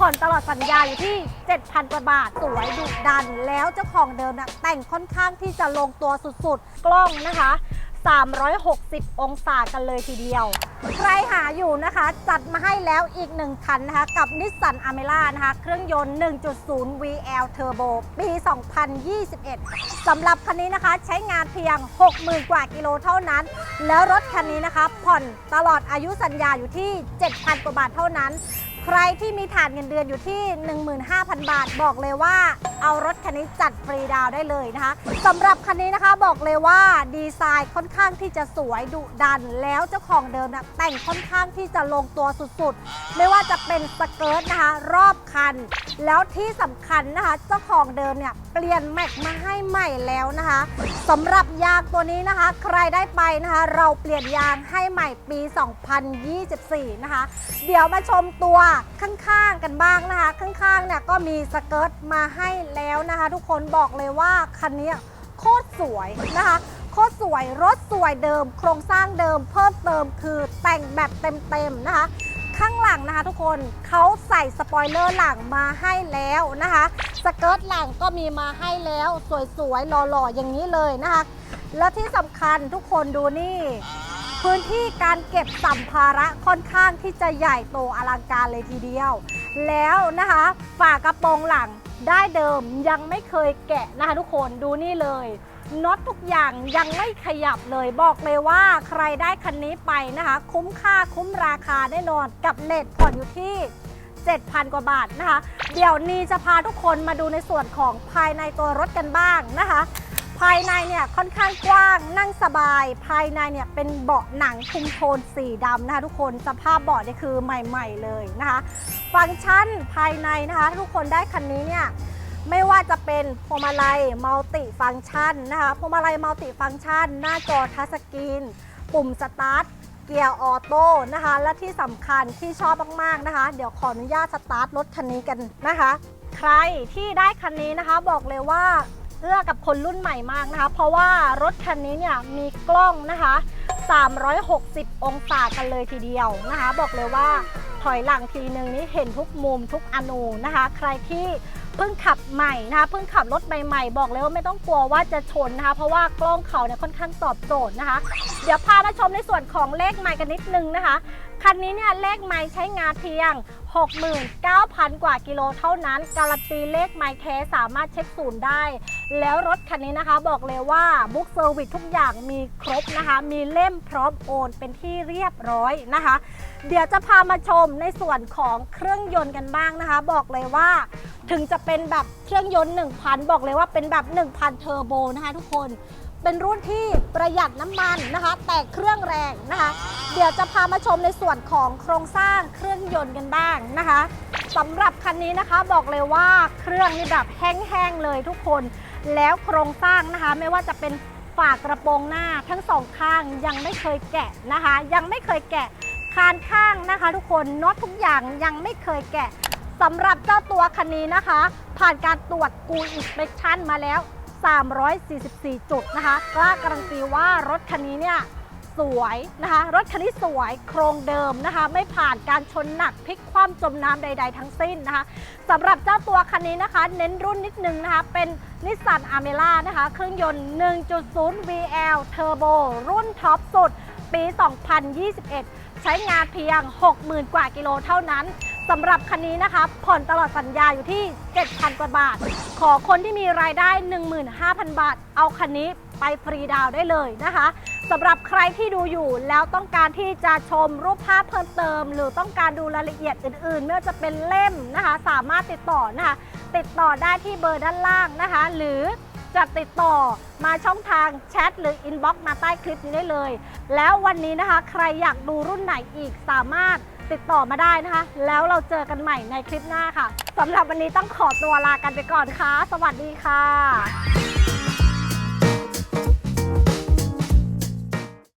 ผ่อนตลอดสัญญาอยู่ที่ 7,000กว่าบาท สวยดุดัน แล้วเจ้าของเดิมนะแต่งค่อนข้างที่จะลงตัวสุดๆ กล้องนะคะ 360 องศากันเลยทีเดียว ใครหาอยู่นะคะ จัดมาให้แล้วอีกหนึ่งคันนะคะ กับนิสสันอเมร่านะคะ เครื่องยนต์ 1.0 VL Turbo ปี 2021 สำหรับคันนี้นะคะใช้งานเพียง 60,000 กว่ากิโลเท่านั้น แล้วรถคันนี้นะคะ ผ่อนตลอดอายุสัญญาอยู่ที่ 7,000 กว่าบาทเท่านั้น ใครที่มีฐานเงินเดือนอยู่ที่ 15,000 บาท บอกเลยว่า เอารถคันนี้จัดฟรีดาวได้เลยนะคะสำหรับคันนี้นะคะบอกเลยว่าดีไซน์ค่อนข้างที่จะสวยดุดัน แล้วเจ้าของเดิมนะแต่งค่อนข้างที่จะลงตัวสุดๆ ไม่ว่าจะเป็นสเกิร์ตนะคะรอบคัน แล้วที่สำคัญนะคะเจ้าของเดิมเนี่ยเปลี่ยนแม็กมาให้ใหม่แล้วนะคะสำหรับยางตัวนี้นะคะ ใครได้ไปนะคะ เราเปลี่ยนยางให้ใหม่ปี 2024 นะคะ เดี๋ยวมาชมตัวข้างๆกันบ้างนะคะ ข้างๆเนี่ยก็มีสเกิร์ตมาให้แล้วนะคะ ทุกคนบอกเลยว่าคันนี้โคตรสวยนะคะโคตรสวยรถสวยเดิม โครงสร้างเดิมเพิ่มเติมคือแต่งแบบเต็มๆนะคะ ข้างหลังนะคะทุกคนเขาใส่สปอยเลอร์หลังมาให้แล้วนะคะ สเกิร์ตหลังก็มีมาให้แล้วสวยๆหล่อๆอย่างนี้เลยนะคะ และที่สำคัญทุกคนดูนี่ พื้นที่การเก็บสัมภาระค่อนข้างที่จะใหญ่โตอลังการเลยทีเดียว แล้วนะคะฝากระโปรงหลัง ได้เดิมยังไม่เคยแกะนะคะทุกคนดูนี่เลยน็อตทุกอย่างยังไม่ขยับเลยบอกเลยว่าใครได้คันนี้ไปนะคะ คุ้มค่าคุ้มราคาแน่นอนกับเลทผ่อนอยู่ที่ 7,000 กว่าบาทนะคะ เดี๋ยวนี้จะพาทุกคนมาดูในส่วนของภายในตัวรถกันบ้างนะคะ ภายในเนี่ยค่อนข้างกว้างนั่งสบาย ภายในเนี่ยเป็นเบาะหนังคุมโทนสีดำนะคะ ทุกคนสภาพเบาะเนี่ยคือใหม่ ๆ เลยนะคะ ฟังก์ชันภายในนะคะ ทุกคนได้คันนี้เนี่ยไม่ว่าจะเป็นพวงมาลัยมัลติฟังก์ชันนะคะพวงมาลัยมัลติฟังก์ชัน หน้าจอทัชสกรีนปุ่มสตาร์ทเกียร์ออโต้นะคะ และที่สำคัญที่ชอบมากๆนะคะ เดี๋ยวขออนุญาตสตาร์ทรถคันนี้กันนะคะ ใครที่ได้คันนี้นะคะบอกเลยว่า เอื้อกับคนรุ่นใหม่มากนะคะ เพราะว่ารถคันนี้เนี่ยมีกล้องนะคะ 360 องศากันเลยทีเดียวนะคะ บอกเลยว่าถอยหลังทีนึงนี่เห็นทุกมุมทุกอนูนะคะ ใครที่เพิ่งขับใหม่นะคะเพิ่งขับรถใหม่ๆบอกเลยว่าไม่ต้องกลัวว่าจะชนนะคะ เพราะว่ากล้องเขาเนี่ยค่อนข้างตอบโจทย์นะคะ เดี๋ยวพามาชมในส่วนของเลขไมค์กันนิดนึงนะคะ คันนี้เนี่ยเลขไมค์ใช้งานเพียง 69,000 กว่ากิโลเท่านั้น การันตีเลขไมค์แท้สามารถเช็คศูนย์ได้ แล้วรถคันนี้นะคะบอกเลยว่าบุ๊กเซอร์วิสทุกอย่างมีครบนะคะ มีเล่มพร้อมโอนเป็นที่เรียบร้อยนะคะ เดี๋ยวจะพามาชมในส่วนของเครื่องยนต์กันบ้างนะคะ บอกเลยว่าถึงจะเป็นแบบเครื่องยนต์ 1,000 บอกเลยว่าเป็นแบบ 1,000 เทอร์โบนะคะทุกคนเป็นรุ่นที่ประหยัดน้ำมันนะคะ แต่เครื่องแรงนะคะ เดี๋ยวจะพามาชมในส่วนของโครงสร้างเครื่องยนต์กันบ้างนะคะสำหรับคันนี้นะคะบอกเลยว่าเครื่องนี่แบบแห้งๆเลยทุกคน แล้วโครงสร้างนะคะ ไม่ว่าจะเป็นฝากระโปรงหน้าทั้งสองข้างยังไม่เคยแกะนะคะ ยังไม่เคยแกะคานข้างนะคะ ทุกคนน็อตทุกอย่างยังไม่เคยแกะสำหรับเจ้าตัวคันนี้นะคะ ผ่านการตรวจกูอินสเปคชั่นมาแล้ว 344 จุดนะคะกล้าการันตีว่ารถคันนี้เนี่ย สวยนะคะ รถคันนี้สวยโครงเดิมนะคะ ไม่ผ่านการชนหนักพลิกคว่ำจมน้ำใด ๆ ทั้งสิ้นนะคะสำหรับเจ้าตัวคันนี้นะคะ เน้นรุ่นนิดนึงนะคะ เป็นนิสสันอาเมล่านะคะ เครื่องยนต์ 1.0 VL Turbo รุ่นท็อปสุด ปี 2021 ใช้งานเพียง 60,000 กว่ากิโลเท่านั้น สำหรับคันนี้นะคะ ผ่อนตลอดสัญญาอยู่ที่ 7,000 กว่าบาท ขอคนที่มีรายได้ 15,000 บาท เอาคันนี้ไปฟรีดาวได้เลยนะคะสำหรับใครที่ดูอยู่แล้วต้องการที่จะชมรูปภาพเพิ่มเติม หรือต้องการดูรายละเอียดอื่นๆ ไม่ว่าจะเป็นเล่มนะคะ สามารถติดต่อนะคะ ติดต่อได้ที่เบอร์ด้านล่างนะคะ หรือจะติดต่อมาช่องทางแชทหรืออินบ็อกซ์มาใต้คลิปนี้ได้เลย แล้ววันนี้นะคะ ใครอยากดูรุ่นไหนอีกสามารถ ติดต่อมาได้นะคะ แล้วเราเจอกันใหม่ในคลิปหน้าค่ะสำหรับวันนี้ต้องขอตัวลากันไปก่อนค่ะ สวัสดีค่ะ